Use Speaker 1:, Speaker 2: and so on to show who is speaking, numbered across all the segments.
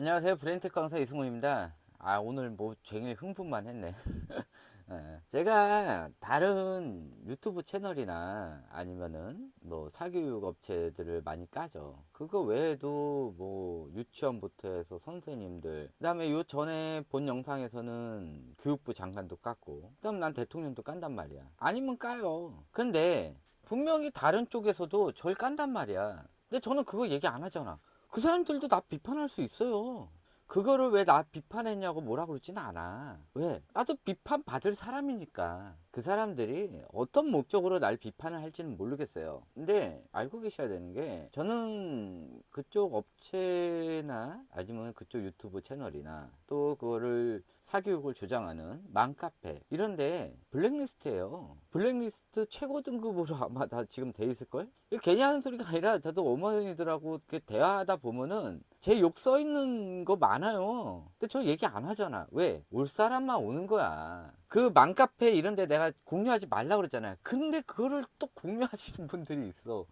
Speaker 1: 안녕하세요. 브레인테크 강사 이승훈입니다. 아, 오늘 뭐 종일 흥분만 했네. 예, 제가 다른 유튜브 채널이나 아니면은 뭐 사교육 업체들을 많이 까죠. 그거 외에도 뭐 유치원부터 해서 선생님들, 그 다음에 요 전에 본 영상에서는 교육부 장관도 깠고, 그 다음 난 대통령도 깐단 말이야. 아니면 까요. 근데 분명히 다른 쪽에서도 절 깐단 말이야. 근데 저는 그거 얘기 안 하잖아. 그 사람들도 나 비판할 수 있어요. 그거를 왜 나 비판했냐고 뭐라 그러지는 않아. 왜? 나도 비판 받을 사람이니까. 그 사람들이 어떤 목적으로 날 비판을 할지는 모르겠어요. 근데 알고 계셔야 되는 게 저는 그쪽 업체나 아니면 그쪽 유튜브 채널이나 또 그거를 사교육을 주장하는 맘카페 이런데 블랙리스트예요. 블랙리스트 최고 등급으로 아마 다 지금 돼 있을걸? 이거 괜히 하는 소리가 아니라 저도 어머니들하고 대화하다 보면은 제 욕 써 있는 거 많아요. 근데 저 얘기 안 하잖아. 왜? 올 사람만 오는 거야. 그 맘카페 이런데 내가 공유하지 말라 그랬잖아요. 근데 그거를 또 공유하시는 분들이 있어.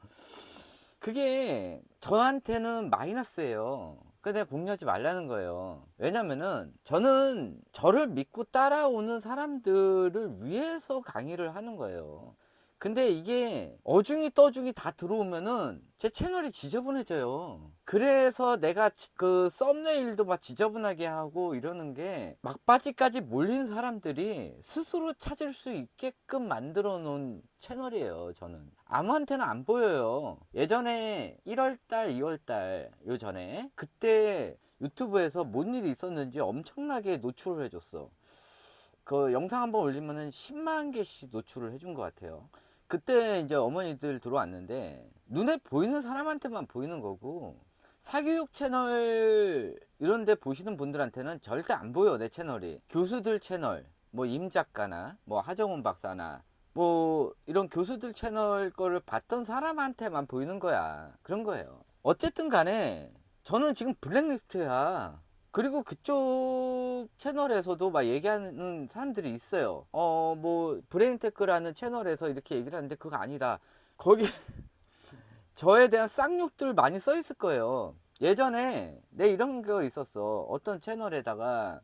Speaker 1: 그게 저한테는 마이너스예요. 내가 공유하지 말라는 거예요. 왜냐면은 저는 저를 믿고 따라오는 사람들을 위해서 강의를 하는 거예요. 근데 이게 어중이 떠중이 다 들어오면은 제 채널이 지저분해져요. 그래서 내가 지- 그 썸네일도 막 지저분하게 하고 이러는 게 막바지까지 몰린 사람들이 스스로 찾을 수 있게끔 만들어 놓은 채널이에요, 저는. 아무한테는 안 보여요. 예전에 1월달, 2월달, 요 전에 그때 유튜브에서 뭔 일이 있었는지 엄청나게 노출을 해줬어. 그 영상 한번 올리면은 10만 개씩 노출을 해준 것 같아요. 그때 이제 어머니들 들어왔는데 눈에 보이는 사람한테만 보이는 거고 사교육 채널 이런 데 보시는 분들한테는 절대 안 보여 내 채널이 교수들 채널 뭐 임 작가나 뭐 하정훈 박사나 뭐 이런 교수들 채널 거를 봤던 사람한테만 보이는 거야 그런 거예요 어쨌든 간에 저는 지금 블랙리스트야 그리고 그쪽 채널에서도 막 얘기하는 사람들이 있어요. 어, 뭐, 브레인테크라는 채널에서 이렇게 얘기를 하는데 그거 아니다. 거기, 저에 대한 쌍욕들 많이 써 있을 거예요. 예전에 내 이런 거 있었어. 어떤 채널에다가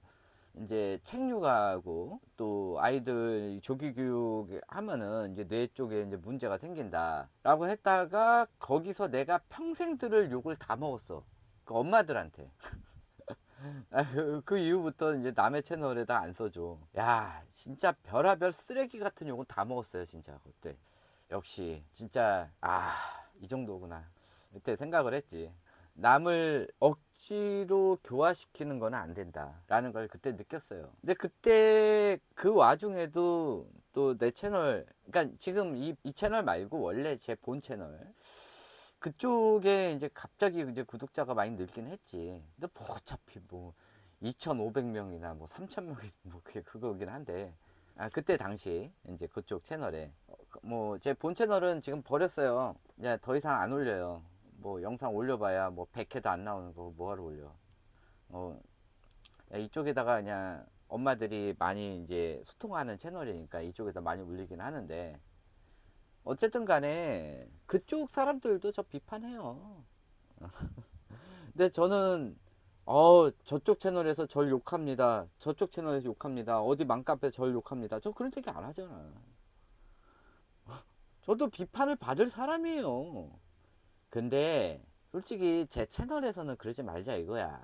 Speaker 1: 이제 책육아하고 또 아이들 조기 교육 하면은 이제 뇌 쪽에 이제 문제가 생긴다라고 했다가 거기서 내가 평생 들을 욕을 다 먹었어. 그 엄마들한테. 그 이후부터 이제 남의 채널에다 안 써줘. 야, 진짜 별하별 쓰레기 같은 욕은 다 먹었어요, 진짜 그때. 역시 진짜 아, 이 정도구나. 그때 생각을 했지. 남을 억지로 교화시키는 건 안 된다라는 걸 그때 느꼈어요. 근데 그때 그 와중에도 또 내 채널, 그러니까 지금 이, 이 채널 말고 원래 제 본 채널 그쪽에 이제 갑자기 이제 구독자가 많이 늘긴 했지. 근데 뭐 어차피 뭐 2,500명이나 뭐 3,000명이 뭐 그게 그거긴 한데. 아, 그때 당시 이제 그쪽 채널에 뭐 제 본 채널은 지금 버렸어요. 이제 더 이상 안 올려요. 뭐 영상 올려봐야 뭐 100회도 안 나오는 거 뭐하러 올려. 어, 야, 이쪽에다가 그냥 엄마들이 많이 이제 소통하는 채널이니까 이쪽에다 많이 올리긴 하는데 어쨌든 간에 그쪽 사람들도 저 비판해요. 근데 저는 어 저쪽 채널에서 절 욕합니다. 저쪽 채널에서 욕합니다. 어디 맘카페 절 욕합니다. 저 그런 얘기 안 하잖아. 저도 비판을 받을 사람이에요. 근데 솔직히 제 채널에서는 그러지 말자 이거야.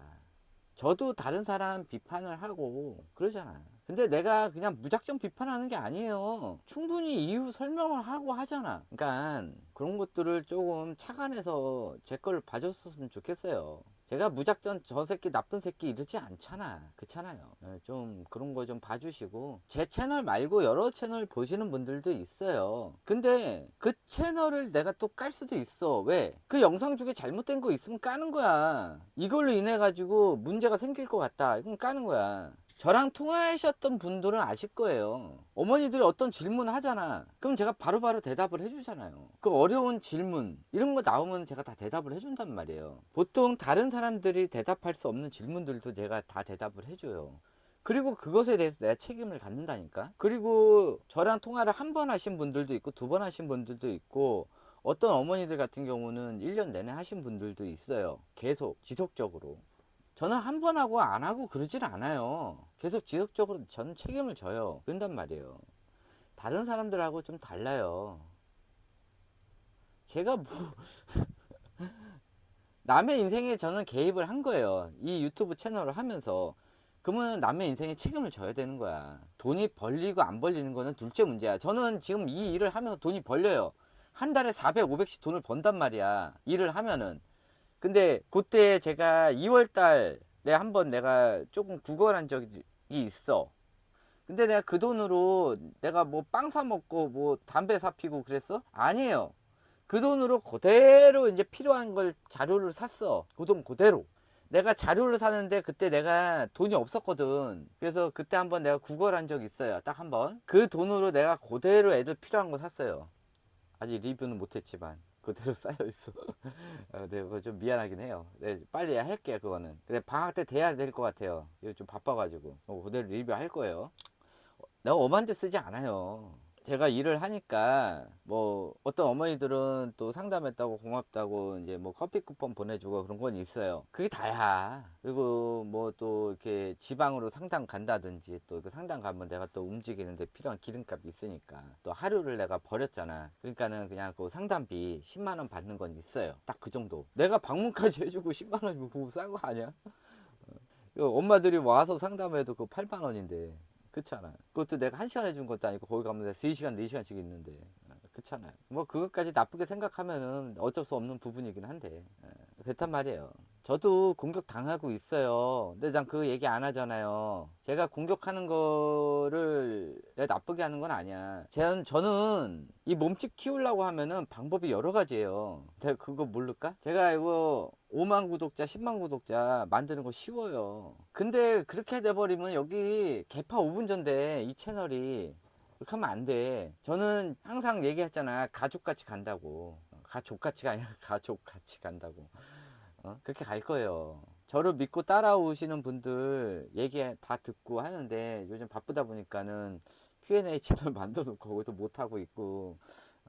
Speaker 1: 저도 다른 사람 비판을 하고 그러잖아. 근데 내가 그냥 무작정 비판하는 게 아니에요. 충분히 이유 설명을 하고 하잖아. 그러니까 그런 것들을 조금 착안해서 제 걸 봐줬으면 좋겠어요. 제가 무작정 저 새끼 나쁜 새끼 이러지 않잖아. 그렇잖아요. 네, 좀 그런 거 좀 봐주시고 제 채널 말고 여러 채널 보시는 분들도 있어요. 근데 그 채널을 내가 또 깔 수도 있어. 왜? 그 영상 중에 잘못된 거 있으면 까는 거야. 이걸로 인해 가지고 문제가 생길 것 같다. 이건 까는 거야. 저랑 통화하셨던 분들은 아실 거예요. 어머니들이 어떤 질문 하잖아. 그럼 제가 바로 바로 대답을 해주잖아요. 그 어려운 질문, 이런 거 나오면 제가 다 대답을 해준단 말이에요. 보통 다른 사람들이 대답할 수 없는 질문들도 제가 다 대답을 해줘요. 그리고 그것에 대해서 내가 책임을 갖는다니까. 그리고 저랑 통화를 한 번 하신 분들도 있고 두 번 하신 분들도 있고 어떤 어머니들 같은 경우는 1년 내내 하신 분들도 있어요. 계속 지속적으로. 저는 한 번 하고 안 하고 그러질 않아요. 계속 지속적으로 저는 책임을 져요. 그런단 말이에요. 다른 사람들하고 좀 달라요. 제가 뭐 남의 인생에 저는 개입을 한 거예요. 이 유튜브 채널을 하면서. 그러면 남의 인생에 책임을 져야 되는 거야. 돈이 벌리고 안 벌리는 거는 둘째 문제야. 저는 지금 이 일을 하면서 돈이 벌려요. 한 달에 400, 500씩 돈을 번단 말이야. 일을 하면은. 근데 그때 제가 2월 달에 한번 내가 조금 구걸한 적이 있어. 근데 내가 그 돈으로 내가 뭐 빵 사 먹고 뭐 담배 사 피고 그랬어? 아니에요. 그 돈으로 그대로 이제 필요한 걸 자료를 샀어. 그 돈 그대로. 내가 자료를 사는데 그때 내가 돈이 없었거든. 그래서 그때 한번 내가 구걸한 적이 있어요. 딱 한 번. 그 돈으로 내가 그대로 애들 필요한 거 샀어요. 아직 리뷰는 못했지만 그대로 쌓여 있어. 어, 네, 그거 좀 미안하긴 해요. 네, 빨리 할게 그거는. 근데 방학 때 돼야 될 것 같아요. 이거 좀 바빠가지고 어, 그대로 리뷰 할 거예요. 어, 내가 엄한데 쓰지 않아요. 제가 일을 하니까 뭐 어떤 어머니들은 또 상담했다고 고맙다고 이제 뭐 커피 쿠폰 보내주고 그런 건 있어요. 그게 다야. 그리고 뭐 또 이렇게 지방으로 상담 간다든지 또 그 상담 가면 내가 또 움직이는데 필요한 기름값이 있으니까 또 하루를 내가 버렸잖아. 그러니까는 그냥 그 상담비 10만 원 받는 건 있어요. 딱 그 정도. 내가 방문까지 해주고 10만 원이면 그거 싼 거 아니야? 어, 엄마들이 와서 상담해도 그거 8만 원인데. 그렇잖아. 그것도 내가 한 시간 해준 것도 아니고 거기 가면 3시간, 4시간씩 있는데. 어, 그렇잖아요. 뭐 그것까지 나쁘게 생각하면은 어쩔 수 없는 부분이긴 한데. 어, 그렇단 말이에요. 저도 공격 당하고 있어요. 근데 난 그 얘기 안 하잖아요. 제가 공격하는 거를 내가 나쁘게 하는 건 아니야. 저는, 저는 이 몸집 키우려고 하면은 방법이 여러 가지예요. 내가 그거 모를까? 제가 이거 5만 구독자, 10만 구독자 만드는 거 쉬워요. 근데 그렇게 돼버리면 여기 개파 5분 전데 이 채널이 그렇게 하면 안 돼. 저는 항상 얘기했잖아. 가족같이 간다고. 가족같이가 아니라 가족같이 간다고. 어? 그렇게 갈 거예요. 저를 믿고 따라오시는 분들 얘기 다 듣고 하는데 요즘 바쁘다 보니까는 Q&A 채널 만들어 놓고 거기도 못하고 있고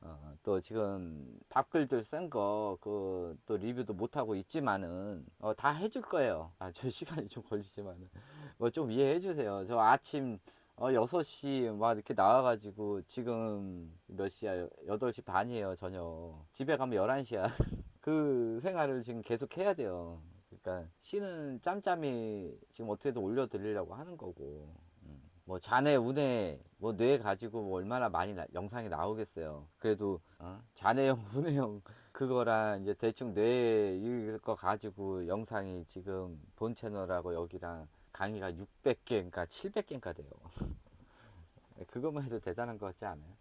Speaker 1: 어, 또 지금 답글들 쓴 거 그 또 리뷰도 못하고 있지만은 어, 다 해줄 거예요. 아, 저 시간이 좀 걸리지만은 뭐 좀 이해해 주세요. 저 아침 어, 6시 막 이렇게 나와가지고 지금 몇 시야? 8시 반이에요, 저녁. 집에 가면 11시야. 그 생활을 지금 계속 해야 돼요. 그러니까 쉬는 짬짬이 지금 어떻게든 올려드리려고 하는 거고. 음. 뭐 자네 운에 뭐 뇌 가지고 뭐 얼마나 많이 나- 영상이 나오겠어요. 그래도 어? 자네형 운해형 그거랑 이제 대충 뇌 이거 가지고 영상이 지금 본 채널하고 여기랑 강의가 600개인가 700개인가 돼요. 그것만 해도 대단한 것 같지 않아요?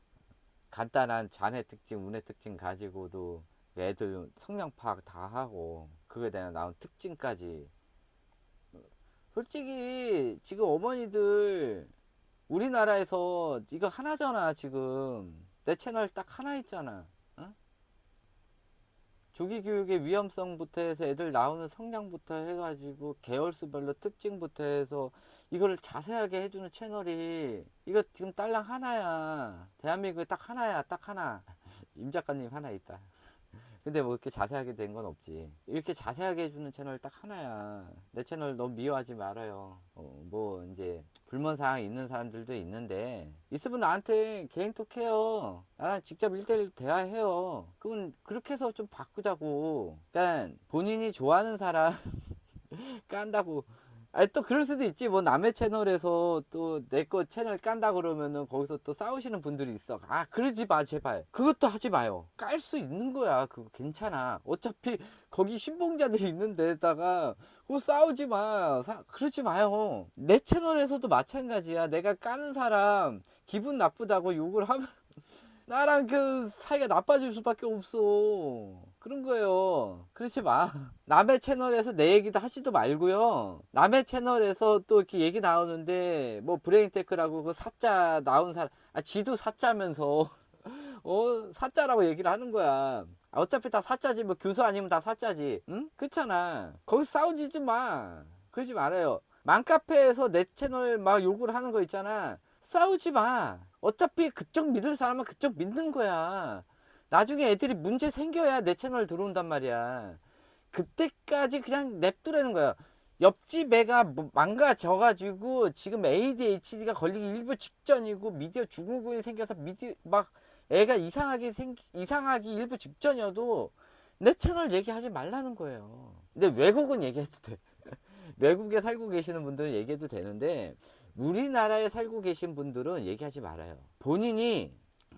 Speaker 1: 간단한 잔해 특징, 운의 특징 가지고도 애들 성량 파악 다 하고 그거에 대한 나온 특징까지 솔직히 지금 어머니들 우리나라에서 이거 하나잖아 지금 내 채널 딱 하나 있잖아 어? 조기 교육의 위험성부터 해서 애들 나오는 성량부터 해가지고 계열수별로 특징부터 해서 이거를 자세하게 해주는 채널이 이거 지금 딸랑 하나야. 대한민국에 딱 하나야. 딱 하나. 임 작가님 하나 있다 근데 뭐 이렇게 자세하게 된 건 없지. 이렇게 자세하게 해주는 채널 딱 하나야. 내 채널 너무 미워하지 말아요. 어, 뭐 이제 불만 사항 있는 사람들도 있는데 있으면 나한테 개인톡 해요. 나랑 직접 일대일 대화해요. 그건 그렇게 해서 좀 바꾸자고. 그러니까 본인이 좋아하는 사람 깐다고. 아니 또 그럴 수도 있지. 뭐 남의 채널에서 또 내 거 채널 깐다 그러면은 거기서 또 싸우시는 분들이 있어. 아 그러지 마 제발. 그것도 하지 마요. 깔 수 있는 거야. 그거 괜찮아. 어차피 거기 신봉자들이 있는 데다가 그거 싸우지 마. 사- 그러지 마요. 내 채널에서도 마찬가지야. 내가 까는 사람 기분 나쁘다고 욕을 하면 나랑 그 사이가 나빠질 수밖에 없어. 그런 거예요. 그렇지 마. 남의 채널에서 내 얘기도 하지도 말고요. 남의 채널에서 또 이렇게 얘기 나오는데 뭐 브레인테크라고 그 사자 나온 사람, 아 지도 사자면서 어 사자라고 얘기를 하는 거야. 아, 어차피 다 사자지 뭐 교수 아니면 다 사자지. 응? 그렇잖아. 거기 싸우지 마. 그러지 말아요. 맘카페에서 내 채널 막 욕을 하는 거 있잖아. 싸우지 마. 어차피 그쪽 믿을 사람은 그쪽 믿는 거야. 나중에 애들이 문제 생겨야 내 채널 들어온단 말이야. 그때까지 그냥 냅두라는 거야. 옆집 애가 뭐 망가져가지고 지금 ADHD가 걸리기 일부 직전이고 미디어 증후군이 생겨서 미디어 막 애가 이상하게 생 이상하기 일부 직전이어도 내 채널 얘기하지 말라는 거예요. 근데 외국은 얘기해도 돼. 외국에 살고 계시는 분들은 얘기해도 되는데 우리나라에 살고 계신 분들은 얘기하지 말아요. 본인이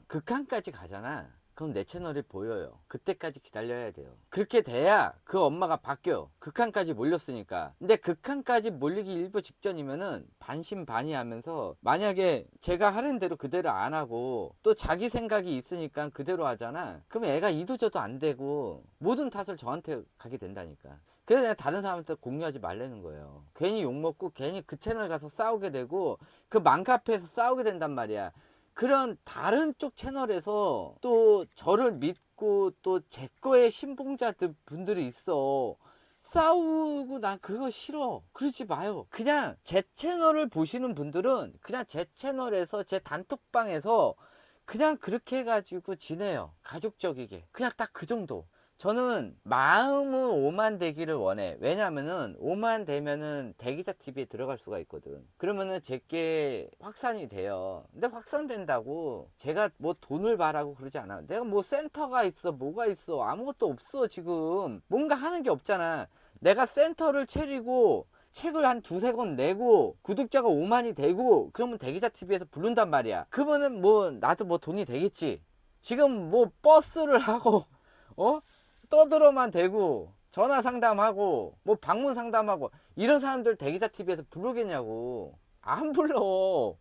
Speaker 1: 극한까지 가잖아. 그럼 내 채널이 보여요. 그때까지 기다려야 돼요. 그렇게 돼야 그 엄마가 바뀌어. 극한까지 몰렸으니까. 근데 극한까지 몰리기 일부 직전이면은 반신반의 하면서 만약에 제가 하는 대로 그대로 안 하고 또 자기 생각이 있으니까 그대로 하잖아. 그럼 애가 이도저도 안 되고 모든 탓을 저한테 가게 된다니까. 그래서 내가 다른 사람한테 공유하지 말라는 거예요. 괜히 욕먹고 괜히 그 채널 가서 싸우게 되고 그 맘카페에서 싸우게 된단 말이야. 그런 다른 쪽 채널에서 또 저를 믿고 또 제 거에 신봉자들 분들이 있어. 싸우고 난 그거 싫어. 그러지 마요. 그냥 제 채널을 보시는 분들은 그냥 제 채널에서 제 단톡방에서 그냥 그렇게 해가지고 지내요. 가족적이게. 그냥 딱 그 정도. 저는 마음은 오만 되기를 원해. 왜냐면은 오만 되면은 대기자 TV에 들어갈 수가 있거든. 그러면은 제게 확산이 돼요. 근데 확산된다고 제가 뭐 돈을 바라고 그러지 않아. 내가 뭐 센터가 있어, 뭐가 있어, 아무것도 없어 지금. 뭔가 하는 게 없잖아. 내가 센터를 차리고 책을 한 두세 권 내고 구독자가 5만이 되고 그러면 대기자 TV에서 부른단 말이야. 그러면은 뭐 나도 뭐 돈이 되겠지. 지금 뭐 버스를 하고 어? 떠들어만 대고 전화 상담하고 뭐 방문 상담하고 이런 사람들 대기자 TV에서 부르겠냐고. 안 불러.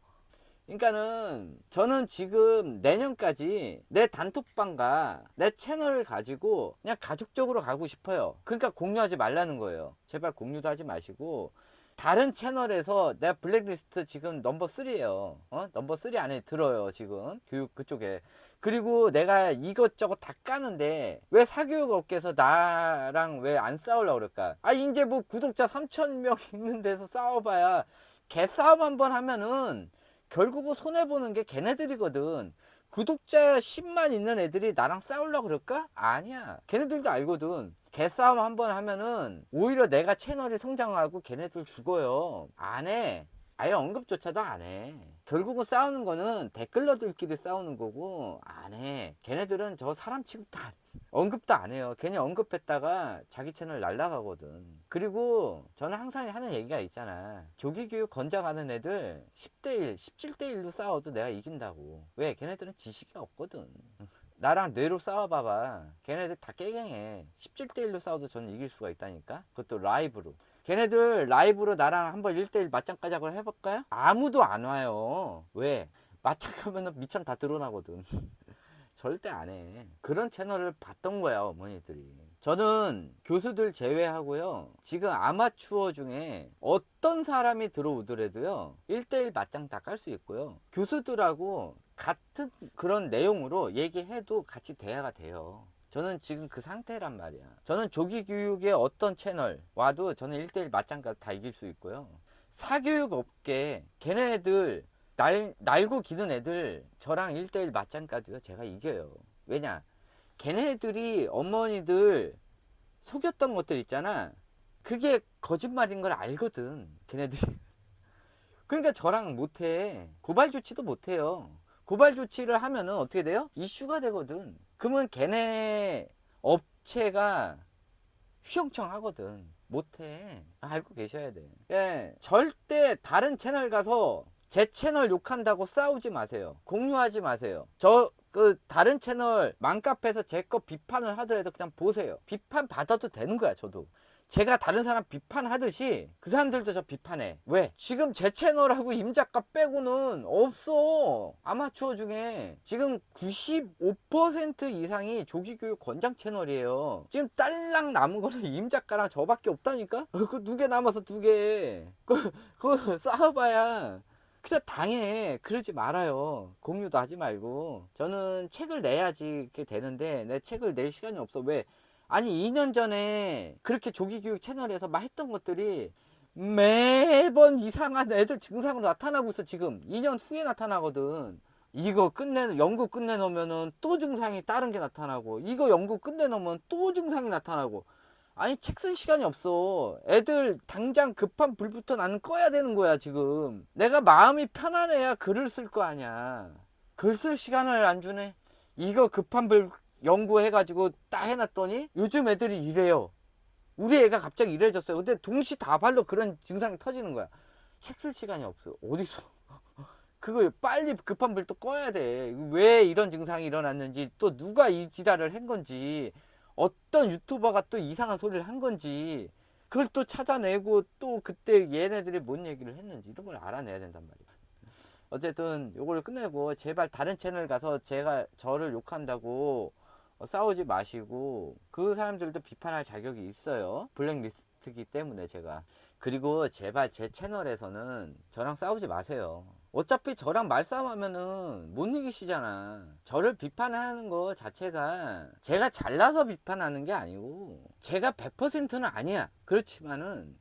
Speaker 1: 그러니까는 저는 지금 내년까지 내 단톡방과 내 채널을 가지고 그냥 가족적으로 가고 싶어요. 그러니까 공유하지 말라는 거예요. 제발 공유도 하지 마시고 다른 채널에서 내가 블랙리스트 지금 넘버 3예요 어? 넘버 3 안에 들어요 지금 교육 그쪽에 그리고 내가 이것저것 다 까는데 왜 사교육 업계에서 나랑 왜 안 싸우려고 그럴까? 아 이제 뭐 구독자 3천 명 있는 데서 싸워봐야 개싸움 한번 하면은 결국은 손해 보는 게 걔네들이거든. 구독자 10만 있는 애들이 나랑 싸우려고 그럴까? 아니야. 걔네들도 알거든. 개싸움 한 번 하면은 오히려 내가 채널이 성장하고 걔네들 죽어요. 안 해. 아예 언급조차도 안 해. 결국은 싸우는 거는 댓글러들끼리 싸우는 거고 안 해. 걔네들은 저 사람 안 해. 언급도 안 해요. 괜히 언급했다가 자기 채널 날라가거든. 그리고 저는 항상 하는 얘기가 있잖아. 조기교육 권장하는 애들 10대1, 17대1로 싸워도 내가 이긴다고. 왜? 걔네들은 지식이 없거든. 나랑 뇌로 싸워봐봐. 걔네들 다 깨갱해. 17대1로 싸워도 저는 이길 수가 있다니까? 그것도 라이브로. 걔네들 라이브로 나랑 한번 1대1 맞짱까지 하고 해볼까요? 아무도 안 와요. 왜? 맞짱 하면은 미천 다 드러나거든. 절대 안 해. 그런 채널을 봤던 거야, 어머니들이. 저는 교수들 제외하고요. 지금 아마추어 중에 어떤 사람이 들어오더라도요. 1대1 맞짱 다 깔 수 있고요. 교수들하고 같은 그런 내용으로 얘기해도 같이 대화가 돼요. 저는 지금 그 상태란 말이야. 저는 조기 교육의 어떤 채널 와도 저는 1대1 맞짱 가 다 이길 수 있고요. 사교육 업계 걔네들 날, 날고 기는 애들 저랑 1대1 맞짱가도요. 제가 이겨요. 왜냐? 걔네들이 어머니들 속였던 것들 있잖아. 그게 거짓말인 걸 알거든. 걔네들이. 그러니까 저랑 못해. 고발 조치도 못해요. 고발 조치를 하면은 어떻게 돼요? 이슈가 되거든. 그러면 걔네 업체가 휘영청 하거든. 못해. 알고 계셔야 돼. 예, 절대 다른 채널 가서 제 채널 욕한다고 싸우지 마세요. 공유하지 마세요. 저 그 다른 채널 맘카페에서 제 거 비판을 하더라도 그냥 보세요. 비판 받아도 되는 거야, 저도. 제가 다른 사람 비판하듯이 그 사람들도 저 비판해. 왜? 지금 제 채널하고 임 작가 빼고는 없어. 아마추어 중에 지금 95% 이상이 조기교육 권장 채널이에요. 지금 딸랑 남은 거는 임 작가랑 저밖에 없다니까? 그 두 개 남아서 두 개. 그, 그거 싸워봐야. 그냥 당해. 그러지 말아요. 공유도 하지 말고. 저는 책을 내야지 이렇게 되는데 내 책을 낼 시간이 없어. 왜? 아니 2년 전에 그렇게 조기교육 채널에서 막 했던 것들이 매번 이상한 애들 증상으로 나타나고 있어 지금 2년 후에 나타나거든 이거 끝내 연구 끝내놓으면은 또 증상이 다른 게 나타나고 이거 연구 끝내놓으면 또 증상이 나타나고 아니 책 쓸 시간이 없어. 애들 당장 급한 불부터 나는 꺼야 되는 거야 지금. 내가 마음이 편안해야 글을 쓸 거 아니야. 글 쓸 시간을 안 주네. 이거 급한 불 연구해 가지고 딱 해놨더니 요즘 애들이 이래요. 우리 애가 갑자기 이래졌어요. 근데 동시다발로 그런 증상이 터지는 거야. 책 쓸 시간이 없어. 어디서? 그거 빨리 급한 불또 꺼야 돼. 왜 이런 증상이 일어났는지 또 누가 이 지랄을 한 건지 어떤 유튜버가 또 이상한 소리를 한 건지 그걸 또 찾아내고 또 그때 얘네들이 뭔 얘기를 했는지 이런 걸 알아내야 된단 말이야. 어쨌든 요걸 끝내고 제발 다른 채널 가서 제가 저를 욕한다고 어, 싸우지 마시고 그 사람들도 비판할 자격이 있어요. 블랙리스트기 때문에 제가 그리고 제발 제 채널에서는 저랑 싸우지 마세요. 어차피 저랑 말싸움하면은 못 이기시잖아. 저를 비판하는 거 자체가 제가 잘나서 비판하는 게 아니고 제가 100%는 아니야. 그렇지만은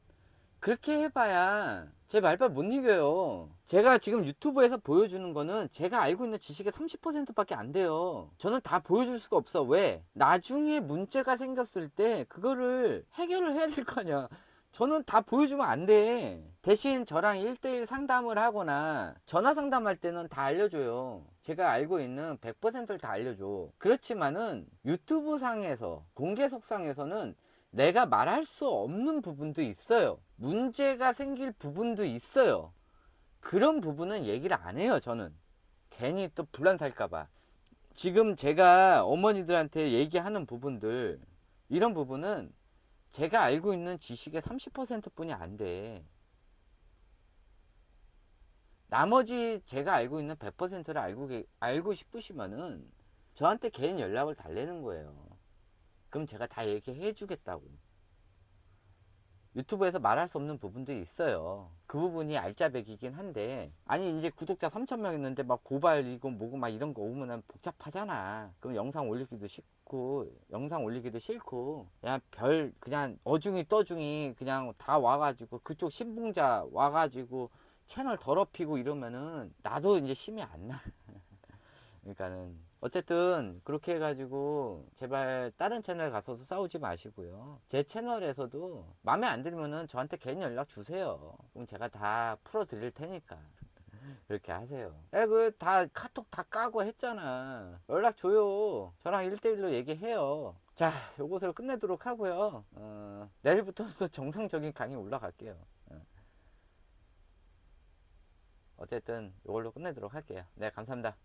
Speaker 1: 그렇게 해봐야 제 말빨 못 이겨요. 제가 지금 유튜브에서 보여주는 거는 제가 알고 있는 지식의 30%밖에 안 돼요. 저는 다 보여줄 수가 없어. 왜? 나중에 문제가 생겼을 때 그거를 해결을 해야 될 거 아니야. 저는 다 보여주면 안 돼. 대신 저랑 1대1 상담을 하거나 전화 상담할 때는 다 알려줘요. 제가 알고 있는 100%를 다 알려줘. 그렇지만은 유튜브 상에서, 공개석 상에서는 내가 말할 수 없는 부분도 있어요. 문제가 생길 부분도 있어요. 그런 부분은 얘기를 안 해요, 저는. 괜히 또 불란 살까봐. 지금 제가 어머니들한테 얘기하는 부분들, 이런 부분은 제가 알고 있는 지식의 30% 뿐이 안 돼. 나머지 제가 알고 있는 100%를 알고, 계- 알고 싶으시면은 저한테 개인 연락을 달래는 거예요. 그럼 제가 다 얘기해 주겠다고. 유튜브에서 말할 수 없는 부분들이 있어요. 그 부분이 알짜배기긴 한데, 아니, 이제 구독자 3,000명 있는데 막 고발이고 뭐고 막 이런 거 오면은 복잡하잖아. 그럼 영상 올리기도 싫고, 영상 올리기도 싫고, 그냥 별, 그냥 어중이 떠중이 그냥 다 와가지고 그쪽 신봉자 와가지고 채널 더럽히고 이러면은 나도 이제 힘이 안 나. 그러니까는 어쨌든 그렇게 해가지고 제발 다른 채널 가서도 싸우지 마시고요. 제 채널에서도 마음에 안 들면은 저한테 개인 연락 주세요. 그럼 제가 다 풀어드릴 테니까. 그렇게 하세요. 에, 그, 다, 카톡 다 까고 했잖아. 연락 줘요. 저랑 1대1로 얘기해요. 자, 요것을 끝내도록 하고요. 어, 내일부터는 또 정상적인 강의 올라갈게요. 어. 어쨌든, 요걸로 끝내도록 할게요. 네, 감사합니다.